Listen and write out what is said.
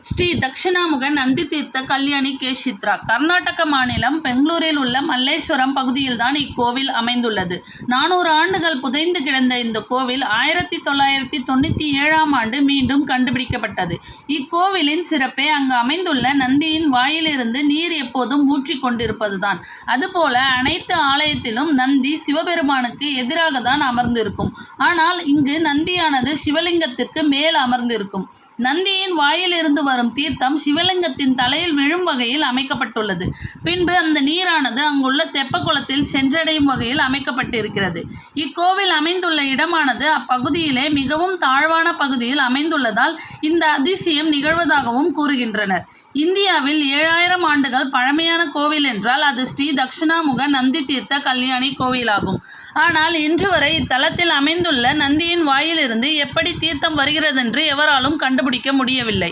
ஸ்ரீ தட்சிணாமுக நந்தி தீர்த்த கல்யாணி கே. சித்ரா. கர்நாடக மாநிலம் பெங்களூரில் உள்ள மல்லேஸ்வரம் பகுதியில்தான் இக்கோவில் அமைந்துள்ளது. நானூறு ஆண்டுகள் புதைந்து கிடந்த இந்த கோவில் ஆயிரத்தி தொள்ளாயிரத்தி தொண்ணூற்றி ஏழாம் ஆண்டு மீண்டும் கண்டுபிடிக்கப்பட்டது. இக்கோவிலின் சிறப்பே அங்கு அமைந்துள்ள நந்தியின் வாயிலிருந்து நீர் எப்போதும் ஊற்றிக் கொண்டிருப்பதுதான். அதுபோல அனைத்து ஆலயத்திலும் நந்தி சிவபெருமானுக்கு எதிராக தான் அமர்ந்திருக்கும். ஆனால் இங்கு நந்தியானது சிவலிங்கத்திற்கு மேல் அமர்ந்திருக்கும். நந்தியின் வாயிலிருந்து வரும் தீர்த்தம் சிவலிங்கத்தின் தலையில் விழும் வகையில் அமைக்கப்பட்டுள்ளது. பின்பு அந்த நீரானது அங்குள்ள தெப்பக்குளத்தில் சென்றடையும் வகையில் அமைக்கப்பட்டிருக்கிறது. இக்கோவில் அமைந்துள்ள இடமானது அப்பகுதியிலே மிகவும் தாழ்வான பகுதியில் அமைந்துள்ளதால் இந்த அதிசயம் நிகழ்வதாகவும் கூறுகின்றனர். இந்தியாவில் ஏழாயிரம் ஆண்டுகள் பழமையான கோவில் என்றால் அது ஸ்ரீ தட்சிணாமுக நந்தி தீர்த்த கல்யாணி கோவிலாகும். ஆனால் இன்று வரை இத்தலத்தில் அமைந்துள்ள நந்தியின் வாயிலிருந்து எப்படி தீர்த்தம் வருகிறதென்று எவராலும் கண்டுபிடிக்க முடியவில்லை.